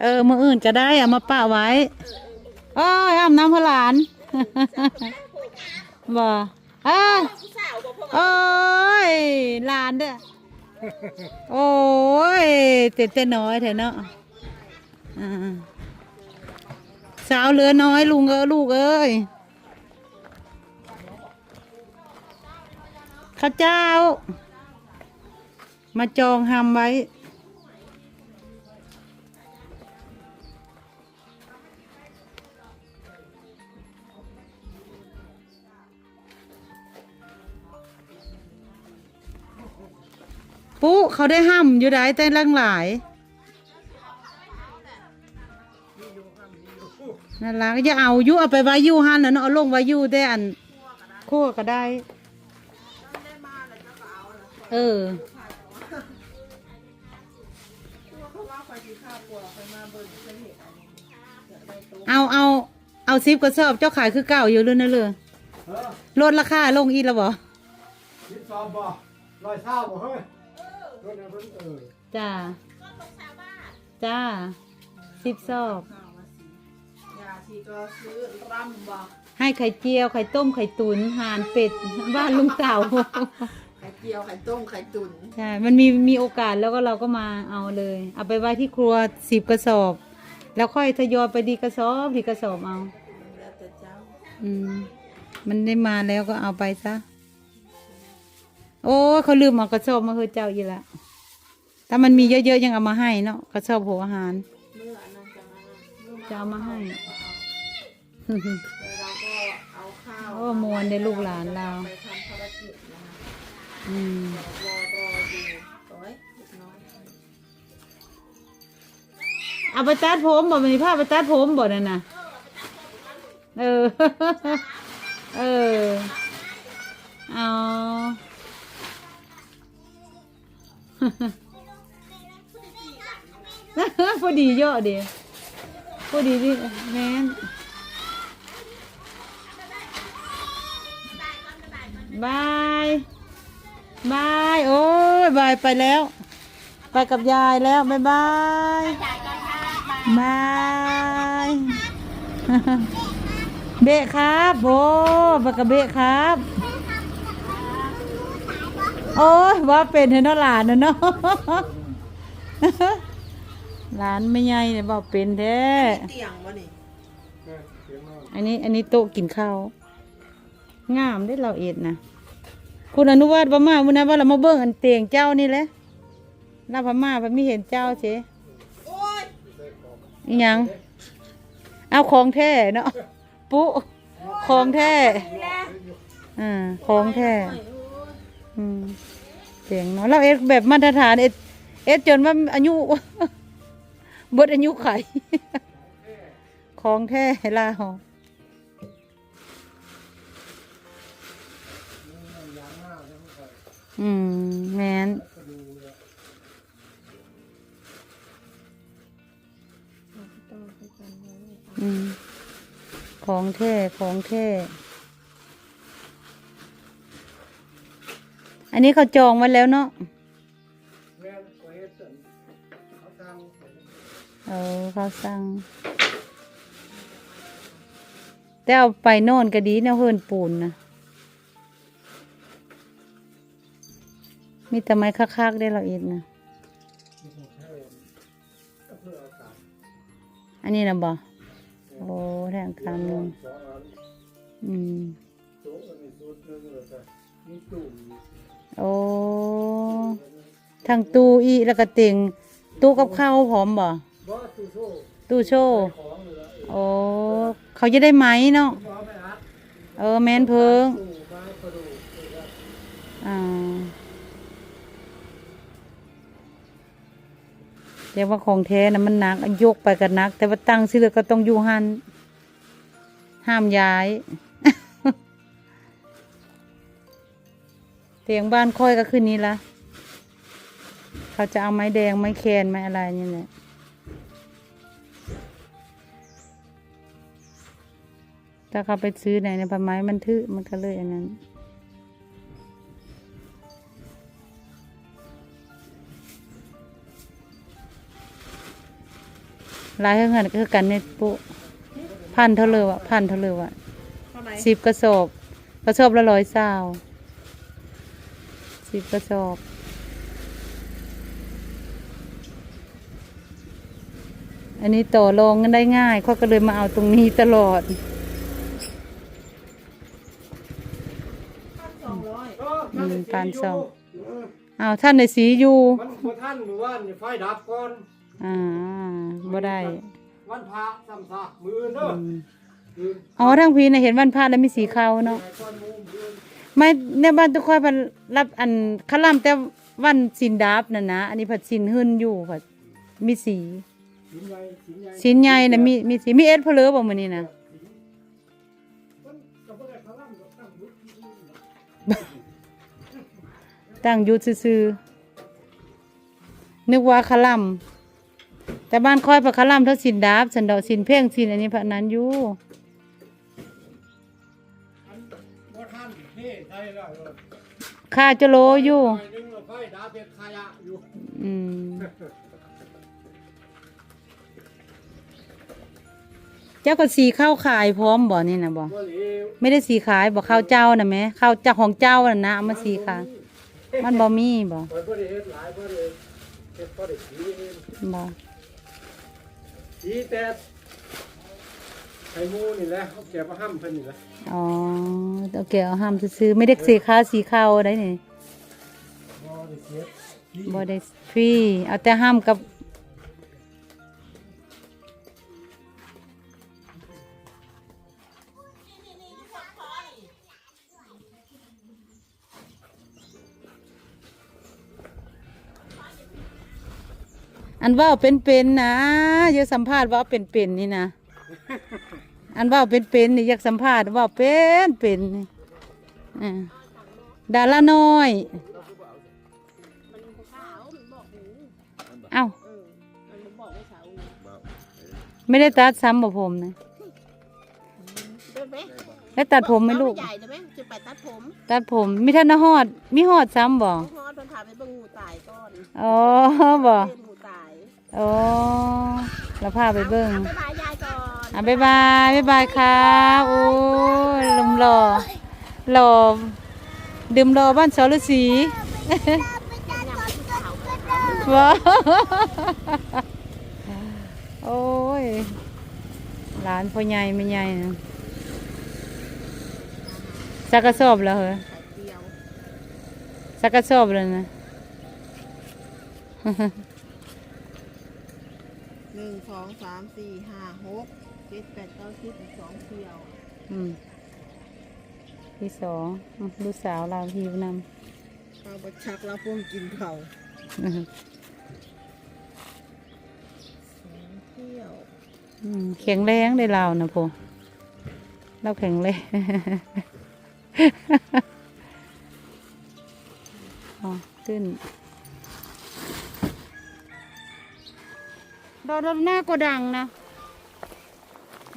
เออมืออื่นจะได้เอามาป้าไว้อ้ยอาบน้ำพหลานบ่เอ้ยโอ้ยหลานเด้อโอ้ยเต็ดแต่น้อยเถอะเนาะอ่าสาวเหลือน้อยลุงเออลูกเอ้ยข้าเจ้า มาจองหำไว้ ปุ๊เขาได้ห้ำอยู่ได้แต่ลังหลายนั่นละก็จะเอาอยุเอาไปไว้อยูหันนะเนาะเอาลงไว้อยูได้อันคั่วก็ได้ เออเอาเอาเอาซิปกระสอบเจ้าขายคือเก่าอยู่เลยนะเลยเออลดราคาลงอีกแล้วบ่คิดซอมบ่ลอยเศร้าบ่เฮ้ย รถเนี่ยเพิ่นเออจ้าจ้าซิปซอบยาชีก็ซื้อรำบ่ให้ไข่เจียว ไข่ต้มไข่ตุ๋นห่านเป็ดบ้านลุงเต่าไข่เจียวไข่ต้มไข่ตุ๋นใช่มันมีมีโอกาสแล้วก็เราก็มาเอาเลย เอาไปไว้ที่ครัวสิบกระสอบ แล้วค่อยทยอยไปดีกระสอบดีกระสอบเอาแล้วแต่เจ้าอืมมันได้มาแล้วก็เอาไปซะ โอ้ยเขาลืมเอากระสอบมาคือเจ้าอีกละถ้ามันมีเยอะๆยังเอามาให้เนาะกระสอบหัวอาหารเมื่ออันนั้นจะมาเมื่อจะเอามาให้แต่เราก็เอาข้าวโอ้มวนเด้ลูกหลานเราไปทำภารกิจนะคะอืมรอรอดูโอ้ยเล็กน้อยเอาไปตัดผมบ่มีผ้าไปตัดผมบ่นั่นน่ะเออ เออ เอา พอดีเยอะดิพอดีดิแม่นบายบายโอ้ยบายไปแล้ว ไปกับยายแล้วบายบายบายเบะครับโบไปกับเบะครับ โอ้ยว่าเป็นเห็นเนาะหลานน่ะเนาะหลานไม่ใหญ่เนี่ยบอกเป็นแท้เตียงวะนี่แม่เสียงนอนอันนี้อันนี้โต๊ะกินข้าวงามได้เราเอ็ดนะคุณอนุวัฒน์พม่ามุนะว่าเรามาเบิ่งอันเตียงเจ้านี่แหละหน้าพม่าพม่เห็นเจ้าเชโอ้ยอีหยังเอาของแท้เนาะปุ๊ของแท้อ่าของแท้อืม เสียงเนาะเราเอ็ดแบบมาตรฐานเอ็ดเอ็ดจนว่าอายุเบิดอายุไขของแท้ลาหอืมแมนอืมของแท้ของแท้ อันนี้เขาจองไว้แล้วเนาะแม่ก็เฮ็ดสั่นเขาทางเออเขาสั่งแต่เอาไปโน่นก็ดีนะเฮิรนปูนนะมีแต่ไม้คักๆได้เราเอ็ดนะก็เพื่อเอากลับอันนี้นะบ่โอ้แทงคำหนึงสองอันอืม โอ้ทั้งตู้อีแล้วก็เตียงตู้กับข้าวพร้อมบ่ตู้โซ่ตู้โชว์โอ้เขาจะได้ไหมเนาะเออแมนเพิงอ่าเรียกว่าของแท้นะมันหนักยกไปก็หนัก แต่ว่าตั้งสิเลยก็ต้องอยู่หันห้ามย้าย ตียงบ้านค่อยก็ขึ้นนี้ละ เขาจะเอาไม้แดงไม้แคนไม้อะไรนี่แหละถ้าเขาไปซื้อไหนในยไม้มันทึมันก็เลยอันนั้นรหลายเฮือนก็คือกันเนี่ยปุ๊พันเท่าเลยวะพันเท่าเลยวะสิบกระสอบกระสอบละร้อยเศร้า สิบกระสอบอันนี้ต่อรองกันได้ง่ายเขาก็เลยมาเอาตรงนี้ตลอดสองร้อยเออท่านได้อืมปานสองเออเอาท่านในสีอยู่มันบ่ท่านมือว่านนี่ไฟดับก่อน อ่าบ่ได้ วันพระซ้ำซากมือเด้ออืมคืนอ๋อทั้งพีนะเห็นวันพระแล้วมีสีขาวเนาะ หายก้อนหมูมือไม่ในบ้านทุกคนมันรับอันคลำแต่วันสินดาบน่ะนะ อันนี้ผัดสินหึ่นอยู่ผัดมีสี สินใหญ่สินใหญ่สินใหญ่น่ะมีมีสีมีเอสเพลอบ่มื้อนี้นะมันก็บ่ได้คลั่งหรอกตั้งมือที่นี่นะตั้งอยู่ซื่อๆนึกว่าคลำแต่บ้านค่อยผัดคลำเท่าสินดาบสันดอกสินเพ่งสินอันนี้พระนั้นอยู่ เท่ได้แล้วเออค่าจะโลอยู่หน่อยนึงเอาไฟดับเป็นขยะอยู่ อืม เจ้าก็สีข้าวขายพร้อมบ่นี่นะบ่บ่เหลวไม่ได้สีขายบ่ข้าวเจ้าน่ะแหม่ข้าวเจ้าของเจ้าน่ะนะเอามาสีขายมันบ่มีบ่บ่ได้เฮ็ดหลายบ่ได้เฮ็ดบ่ได้สีเองบ่สีแต่ ไข่หมูนี่แหละเขาแก็บมาห้ำเพิ่นนี่แหละอ๋อโอเคเอาห้ามซื้อๆไม่ได้สีขาวสีขาวได้นี่บ่ได้เสียสีบ่ได้ฟรีเอาแต่ห้ามกับอันว่าเป็นๆนะอย่าสัมภาษณ์ว่าเป็นๆนี่นะ อันว่าเป็นๆนี่อยากสัมภาษณ์ว่าเป็นๆนี่อ่าดาราน้อยมันขาวมันบอกหูเอ้าเออมันบอกไม่ขาวไม่ได้ตัดซ้ำบ่ผมนะเดินไหมแล้วตัดผมไหมลูก ใหญ่ได้ไหมจะไปตัดผมตัดผมมีท่านฮอด มีฮอดซ้ำบ่เขาฮอดมันพาไปเบิ่งงูตายก่อนอ๋อบ่เป็นงูตายอ๋อแล้วพาไปเบิ่ง อาไปบายยายก่อน อะบ๊ายบายบ๊ายบายครับโอ้ยลมหล่อหล่อดื่มหล่อบ้านสรศรียำที่ขาวว้าโอ้ยหลานพ่อใหญ่ไม่ใหญ่นะสักกระสอบแล้วเหรอสักกระสอบแล้วนะหนึ่งสองสามสี่ห้าหก เจ็ดแปดเก้าสิบอีกสองเที่ยวอืมที่สองอืมลูกสาวเราหิวนเราบัชักเราพุ่มกินเขาำอืมสองเที่ยวอืมแข็งแรงได้เรานะพ่อเราแข็งแรง อ๋อขึ้นดอกหน้าก็ดังนะ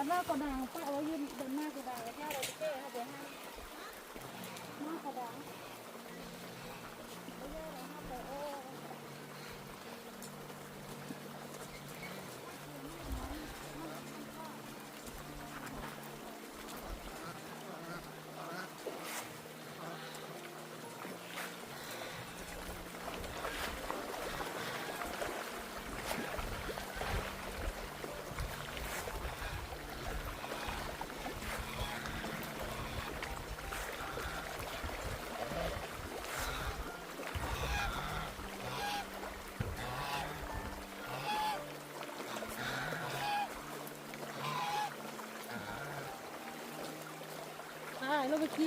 ดอกหน้ากระดางป้าเอายืนเดินหน้ากระดางแล้วถ้าเราจะแก้ให้เดี๋ยวให้หน้ากระดาง ใช่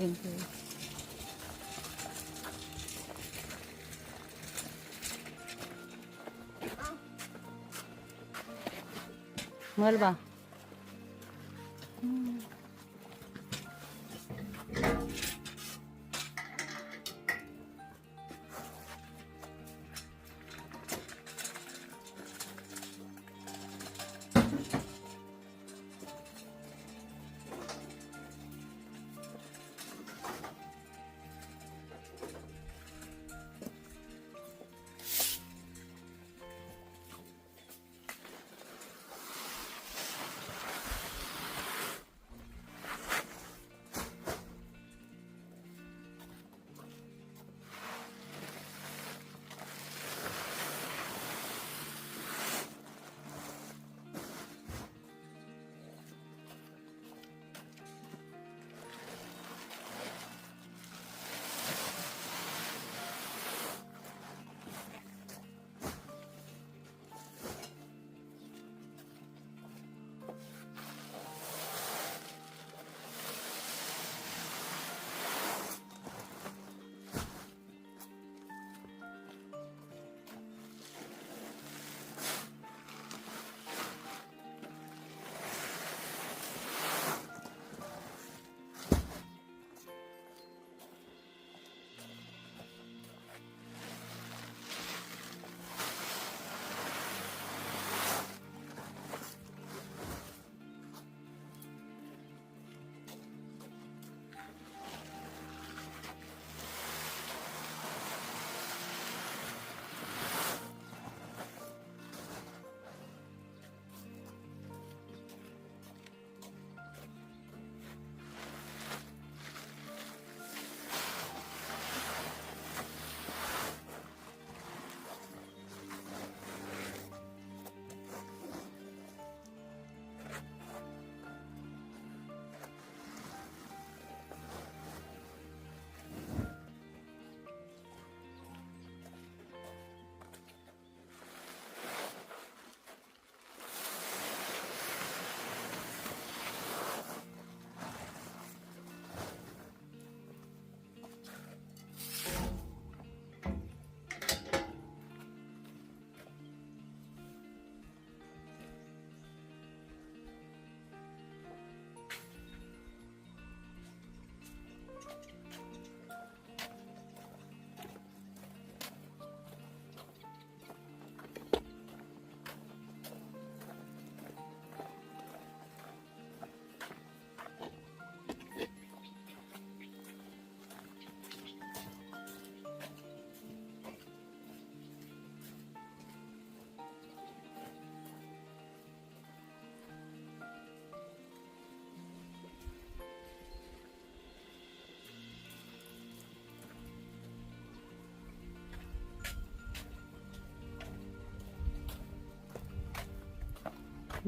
เร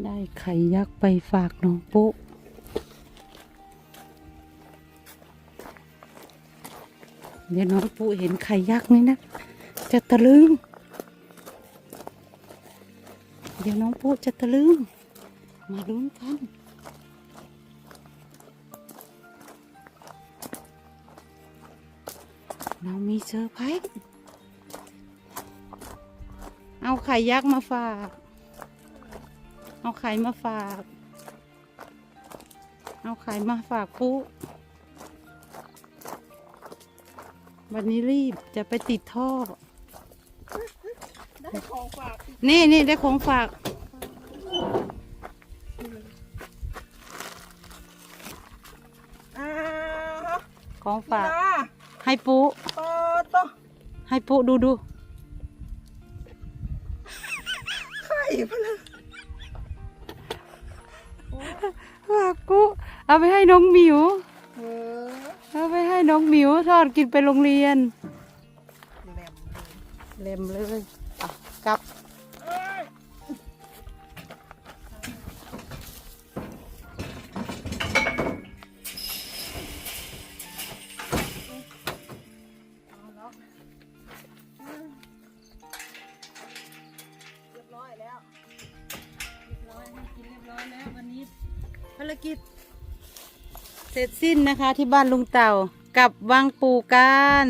ได้ไข่ยักษ์ไปฝากน้องปุ๊เดี๋ยวน้องปุ๊เห็นไข่ยักษ์นี่นะ จะตะลึง เดี๋ยวน้องปุ๊จะตะลึง มาลุ้นกันเรามีเซอร์ไพรส์เอาไข่ยักษ์มาฝาก เอาไข่มาฝาก เอาไข่มาฝากปุ๊วันนี้รีบจะไปติดท่อ ได้ของฝากนี่นี่ได้ของฝาก อ่าของฝาฝากให้ปุ๊โตโตให้ปุ๊ดูดู กปุ๊เอาไปให้น้องหมิวเออเอาไปให้น้องหมิวทอดกินไปโรงเรียน แหลมเลยเล็มเลยอะกลับ สิ้นนะคะ ที่บ้านลุงเต่ากับวังปูการ